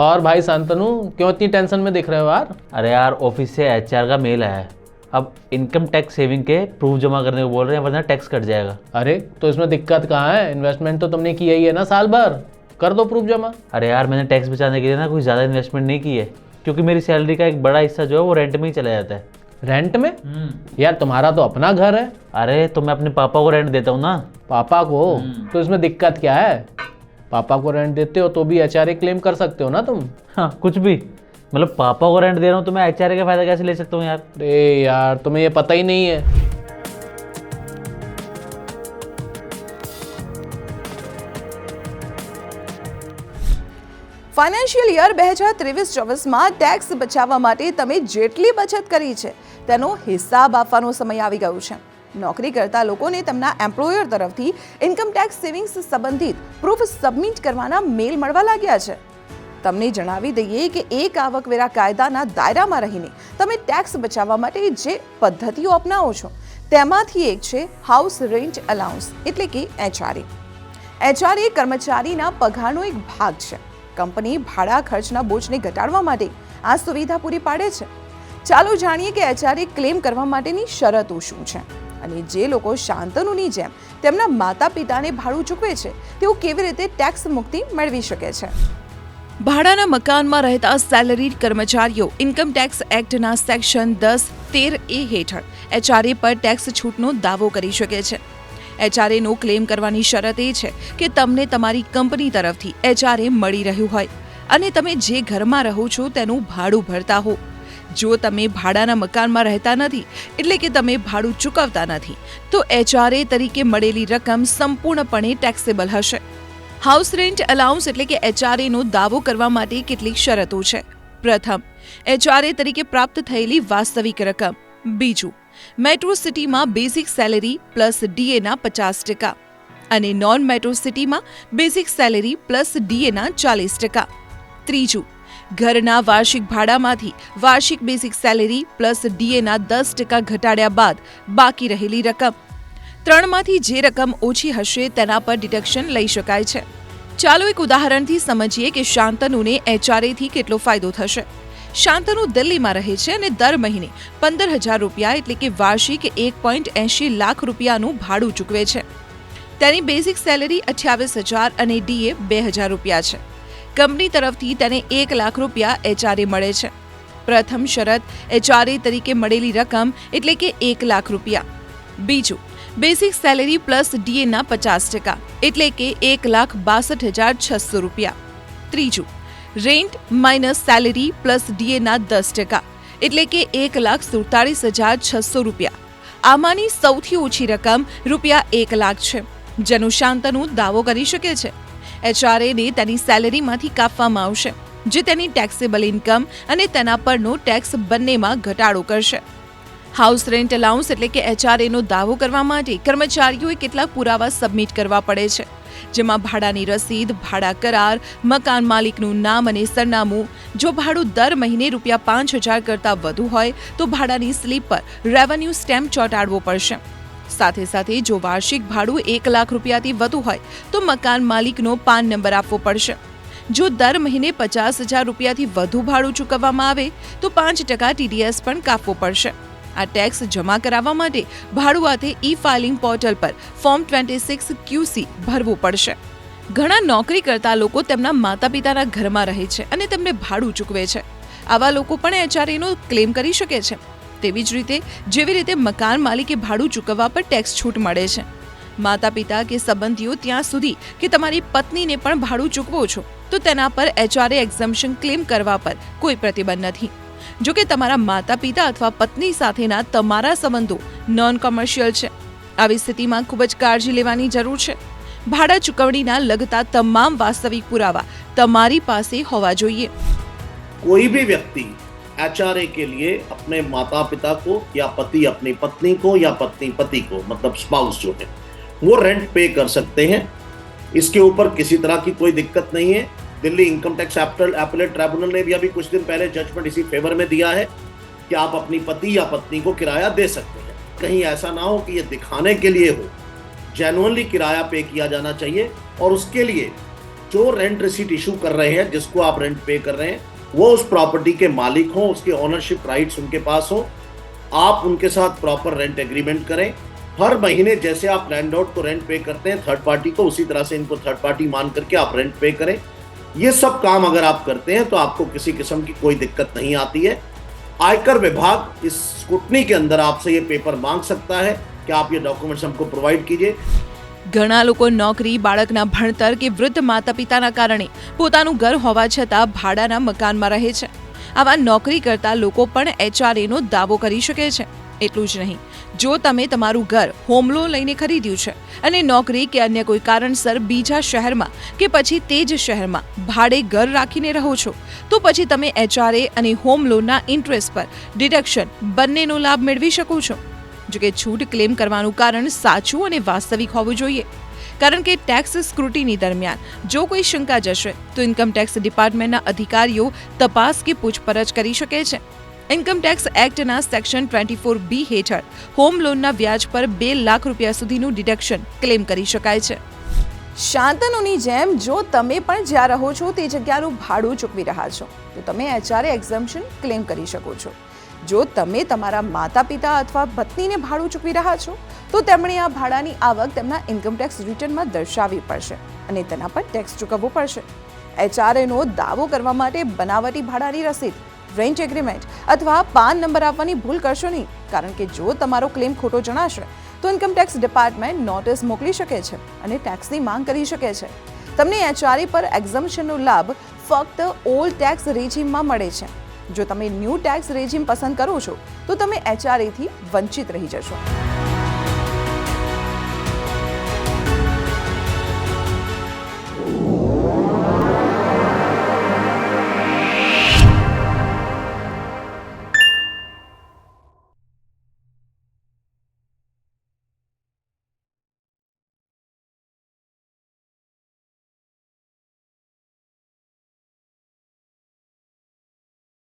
और भाई शांतनु क्यों इतनी टेंशन में दिख रहे हो यार? अरे यार ऑफ़िस से एचआर का मेल आया है। अब इनकम टैक्स सेविंग के प्रूफ जमा करने को बोल रहे हैं वरना टैक्स कट जाएगा। अरे तो इसमें दिक्कत कहाँ है? इन्वेस्टमेंट तो तुमने किया ही है ना साल भर। कर दो प्रूफ जमा। अरे यार मैंने टैक्स बचाने के लिए ना कोई ज़्यादा इन्वेस्टमेंट नहीं की है क्योंकि मेरी सैलरी का एक बड़ा हिस्सा जो है वो रेंट में ही चला जाता है। रेंट में? यार तुम्हारा तो अपना घर है। अरे तो मैं अपने पापा को रेंट देता हूँ ना। पापा को? तो इसमें दिक्कत क्या है? पापा को रेंट देते हो तो भी एच क्लेम कर सकते हो ना तुम हाँ कुछ भी मतलब पापा को रेंट दे रहा हूँ तो मैं एच का फ़ायदा कैसे ले सकता हूँ यार अरे यार तुम्हें ये पता ही नहीं है ફાઇનાન્શિયલ યર બે હજાર ત્રેવીસ ચોવીસમાં ટેક્સ બચાવવા માટે તમે જેટલી બચત કરી છે તેનો હિસાબ આપવાનો સમય આવી ગયો છે નોકરી કરતા લોકોને તેમના એમ્પ્લોયર તરફથી ઇન્કમ ટેક્સ સેવિંગ્સ સંબંધિત પ્રૂફ સબમિટ કરવાના મેલ મળવા લાગ્યા છે. તમને જણાવી દઈએ કે એક આવકવેરા કાયદાના દાયરામાં રહીને તમે ટેક્સ બચાવવા માટે જે પદ્ધતિઓ અપનાવો છો, તેમાંથી એક છે હાઉસ રેન્ટ અલાઉન્સ એટલે કે એચઆરએ એચઆરએ કર્મચારીના પગારનો એક ભાગ છે. કંપની ભાડા ખર્ચના બોજને ઘટાડવા માટે આ સુવિધા પૂરી પાડે છે. ચાલો જાણીએ કે એચઆરએ ક્લેમ કરવા માટેની શરતો શું છે. અને જે લોકો શાંતનુની જેમ તેમના માતા પિતાને ભાડું ચૂકવે છે, તેઓ કેવી રીતે ટેક્સ મુક્તિ મેળવી શકે છે? ભાડાના મકાનમાં રહેતા સેલરીડ કર્મચારીઓ ઇન્કમ ટેક્સ એક્ટના સેક્શન દસ તેર એ હેઠળ એચઆરએ પર ટેક્સ છૂટનો દાવો કરી શકે છે. એચઆરએનો ક્લેમ કરવાની શરત એ છે કે તમને તમારી કંપની તરફથી એચઆરએ મળી રહ્યું હોય અને તમે જે ઘરમાં રહો છો તેનું ભાડું ભરતા હો. જો તમે ભાડાના મકાનમાં રહેતા નથી, એટલે કે તમે ભાડું ચૂકવતા નથી, તો એચઆરએ તરીકે મળેલી રકમ સંપૂર્ણપણે ટેક્સેબલ હશે. હાઉસ રેન્ટ અલાઉન્સ એટલે કે એચઆરએનો દાવો કરવા માટે કેટલીક શરતો છે. પ્રથમ, એચઆરએ તરીકે પ્રાપ્ત થયેલી વાસ્તવિક રકમ. બીજું મેટ્રો સિટીમાં બેઝિક સેલેરી પ્લસ ડીએના પચાસ ટકા અને નોન મેટ્રો સિટીમાં બેઝિક સેલેરી પ્લસ ડીએના ચાલીસ ટકા. ત્રીજું ઘરના વાર્ષિક ભાડામાંથી વાર્ષિક બેઝિક સેલેરી પ્લસ ડીએના દસ ટકા ઘટાડ્યા બાદ બાકી રહેલી રકમ. ત્રણમાંથી જે રકમ ઓછી હશે તેના પર ડિડક્શન લઈ શકાય છે. ચાલો એક ઉદાહરણથી સમજીએ કે શાંતનુને એચઆરએથી કેટલો ફાયદો થશે. શાંતનુ દિલ્હીમાં રહે છે અને દર મહિને પંદર હજાર રૂપિયા એટલે કે વાર્ષિક એક પોઈન્ટ એંશી લાખ રૂપિયાનું ભાડું ચૂકવે છે. તેની બેઝિક સેલેરી અઠ્યાવીસ હજાર અને ડીએ બે હજાર રૂપિયા છે. કંપની તરફથી તેને એક લાખ રૂપિયા એચઆરએ મળે છે. પ્રથમ શરત એચઆરએ તરીકે મળેલી રકમ એટલે કે એક લાખ રૂપિયા. બીજું, બેસિક સેલેરી પ્લસ ડીએના પચાસ ટકા એટલે કે એક લાખ બાસઠ હજાર છસો રૂપિયા. ત્રીજું, રેન્ટ માઇનસ સેલેરી પ્લસ ડીએના દસ ટકા એટલે કે એક લાખ સુડતાળીસ હજાર છસો રૂપિયા. આમાંની સૌથી ઓછી રકમ રૂપિયા એક લાખ છે. જેનું શાંતનુ દાવો કરી શકે છે. એચઆરએને તેની સેલેરીમાંથી કાપવામાં આવશે, જે તેની ટેક્સેબલ ઇન્કમ અને તેના પરનો ટેક્સ બંનેમાં ઘટાડો કરશે. હાઉસ રેન્ટ અલાઉન્સ એટલે કે એચઆરએનો દાવો કરવા માટે કર્મચારીઓએ કેટલાક પુરાવા સબમિટ કરવા પડે છે, જેમાં ભાડાની રસીદ, ભાડા કરાર, મકાન માલિકનું નામ અને સરનામું. જો ભાડું દર મહિને રૂપિયા પાંચ હજાર કરતાં વધુ હોય, તો ભાડાની સ્લીપ પર રેવન્યુ સ્ટેમ્પ ચોંટાડવો પડશે. સાથે સાથે જો વાર્ષિક ભાડું એક લાખ રૂપિયાથી વધુ હોય, તો મકાન માલિકનો પાન નંબર આપવો પડશે. જો દર મહિને પચાસ હજાર રૂપિયાથી વધુ ભાડું ચૂકવવામાં આવે, તો પાંચ ટકા ટીડીએસ પણ કાપવો પડશે. આ ટેક્સ જમા કરાવવા માટે ભાડુઆતે ઈ ફાઇલિંગ પોર્ટલ પર ફોર્મ ટ્વેન્ટી સિક્સ ક્યુસી ભરવું પડશે. ઘણા નોકરી કરતા લોકો તેમના માતા પિતાના ઘરમાં રહે છે અને તેમને ભાડું ચૂકવે છે. આવા લોકો પણ એચઆરએનો ક્લેમ કરી શકે છે. તેવી જ રીતે જેવી રીતે મકાન માલિકે ભાડું ચૂકવવા પર ટેક્સ છૂટ મળે છે. માતા પિતા કે સંબંધીઓ ત્યાં સુધી કે તમારી પત્નીને પણ ભાડું ચૂકવો છો, તો તેના પર એચઆરએ એક્ઝમ્પશન ક્લેમ કરવા પર કોઈ પ્રતિબંધ નથી. જો કે તમારા માતા પિતા અથવા પત્ની સાથેના તમારા સંબંધો નોન કોમર્શિયલ છે. આવી સ્થિતિમાં ખૂબ જ કાળજી લેવાની જરૂર છે. ભાડા ચૂકવણીના લગતા તમામ વાસ્તવિક પુરાવા તમારી પાસે હોવા જોઈએ. કોઈ બી વ્યક્તિ एचआरए के लिए अपने माता पिता को या पति, अपनी पत्नी को या पत्नी, पति को मतलब स्पाउस जो है, वो रेंट पे कर सकते हैं। इसके ऊपर किसी तरह की कोई दिक्कत नहीं है। Delhi income tax appellate tribunal ने भी अभी कुछ दिन पहले जजमेंट इसी फेवर में दिया है कि आप अपनी पति या पत्नी को किराया दे सकते हैं। कहीं ऐसा ना हो कि ये दिखाने के लिए हो। जेनुअनली किराया पे किया जाना चाहिए और उसके लिए जो रेंट रिसीट इशू कर रहे हैं, जिसको आप रेंट पे कर रहे हैं वो उस प्रॉपर्टी के मालिक हों, उसके ओनरशिप राइट्स उनके पास हो, आप उनके साथ प्रॉपर रेंट एग्रीमेंट करें। हर महीने जैसे आप लैंडलॉर्ड को रेंट पे करते हैं थर्ड पार्टी को उसी तरह से इनको थर्ड पार्टी मान करके आप रेंट पे करें। ये सब काम अगर आप करते हैं तो आपको किसी किस्म की कोई दिक्कत नहीं आती है। आयकर विभाग इस स्कूटनी के अंदर आपसे ये पेपर मांग सकता है कि आप ये डॉक्यूमेंट्स हमको प्रोवाइड कीजिए। ઘણા લોકો નોકરી, બાળકના ભણતર કે વૃદ્ધ માતા પિતાના કારણે પોતાનું ઘર હોવા છતાં ભાડાના મકાનમાં રહે છે. આવા નોકરી કરતા લોકો પણ એચઆરએનો દાવો કરી શકે છે. એટલું જ નહીં, જો તમે તમારું ઘર હોમ લોન લઈને ખરીદ્યું છે અને નોકરી કે અન્ય કોઈ કારણસર બીજા શહેરમાં કે પછી તે જ શહેરમાં ભાડે ઘર રાખીને રહો છો, તો પછી તમે એચઆરએ અને હોમ લોનના ઇન્ટરેસ્ટ પર ડિડક્શન બંનેનો લાભ મેળવી શકો છો. જો કે છૂટ ક્લેમ કરવાનું કારણ સાચું અને વાસ્તવિક હોવું જોઈએ. કારણ કે ટેક્સ સ્ક્રુટીની દરમિયાન જો કોઈ શંકા જશે, તો ઇન્કમટેક્સ ડિપાર્ટમેન્ટના અધિકારીઓ તપાસ કે પૂછપરછ કરી શકે છે. ઇન્કમટેક્સ એક્ટના સેક્શન ટ્વેન્ટી ફોર બી હેઠળ હોમ લોનના વ્યાજ પર બે લાખ રૂપિયા સુધીનું ડિડક્શન ક્લેમ કરી શકાય છે. શાંતનુની જેમ જો તમે પણ જ્યાં રહો છો તે જગ્યાનું ભાડું ચૂકવી રહ્યા છો, તો તમે એચઆરએ એક્ઝમ્પશન ક્લેમ કરી શકો છો. જો તમે તમારા માતા પિતા અથવા પત્નીને ભાડું ચૂકવી રહ્યા છો, તો તેમણે આ ભાડાની આવક તેમના ઇન્કમટેક્સ રિટર્નમાં દર્શાવવી પડશે અને તેના પર ટેક્સ ચૂકવવો પડશે. એચઆરએનો દાવો કરવા માટે બનાવટી ભાડાની રસીદ રેન્ટ એગ્રીમેન્ટ અથવા પાન નંબર આપવાની ભૂલ કરશો નહીં, કારણ કે જો તમારો ક્લેમ ખોટો જણાશે, તો ઇન્કમટેક્સ ડિપાર્ટમેન્ટ નોટિસ મોકલી શકે છે અને ટેક્સની માંગ કરી શકે છે. તમને એચઆરએ પર એક્ઝમ્પશનનો લાભ ફક્ત ઓલ્ડ ટેક્સ રેજીમમાં મળે છે. જો તમે ન્યૂ ટેક્સ રેજીમ પસંદ કરો છો તો તમે એચઆરએથી વંચિત રહી જશો.